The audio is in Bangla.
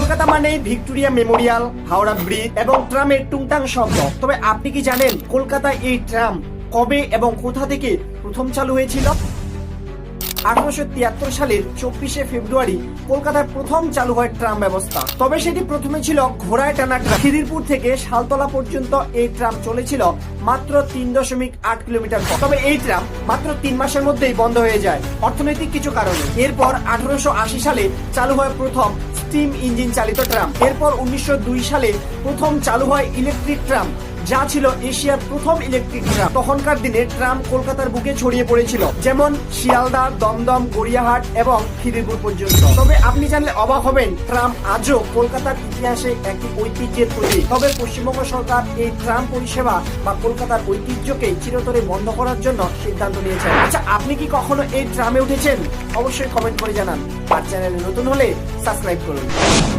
কলকাতা মানে ভিক্টোরিয়া মেমোরিয়াল, হাওড়া ব্রিজ এবং ট্রামের টুংটাং শব্দ। তবে আপনি কি জানেন কলকাতায় এই ট্রাম কবে এবং কোথা থেকে প্রথম চালু হয়েছিল? আঠারোশো তিয়াত্তর সালের চব্বিশে ফেব্রুয়ারি কলকাতায় প্রথম চালু হয় ট্রাম ব্যবস্থা। তবে সেটি প্রথমে ছিল ঘোড়ায় টানা ট্রাম। খিদিরপুর থেকে শালতলা পর্যন্ত এই ট্রাম চলেছিল মাত্র তিন দশমিক আট কিলোমিটার তবে এই ট্রাম মাত্র তিন মাসের মধ্যেই বন্ধ হয়ে যায়। অর্থনৈতিক কিছু কারণে। এরপর আঠারোশো আশি সালে চালু হয় প্রথম স্টিম ইঞ্জিন চালিত ট্রাম। এরপর উনিশশো দুই সালে প্রথম চালু হয় ইলেকট্রিক ট্রাম। যা ছিল এশিয়ার প্রথম ইলেকট্রিক ট্রাম তখনকার দিনে ট্রাম কলকাতার বুকে ছড়িয়ে পড়েছিল, যেমন শিয়ালদা দমদম, গড়িয়াহাট এবং খিদিরপুর পর্যন্ত। তবে আপনি জানলে অবাক হবেন, ট্রাম আজও কলকাতার ইতিহাসে একটি ঐতিহ্যের প্রতীক। তবে পশ্চিমবঙ্গ সরকার এই ট্রাম পরিষেবা বা কলকাতার ঐতিহ্যকে চিরতরে বন্ধ করার জন্য সিদ্ধান্ত নিয়েছেন আচ্ছা আপনি কি কখনো এই ট্রামে উঠেছেন? অবশ্যই কমেন্ট করে জানান। আর চ্যানেলে নতুন হলে সাবস্ক্রাইব করুন।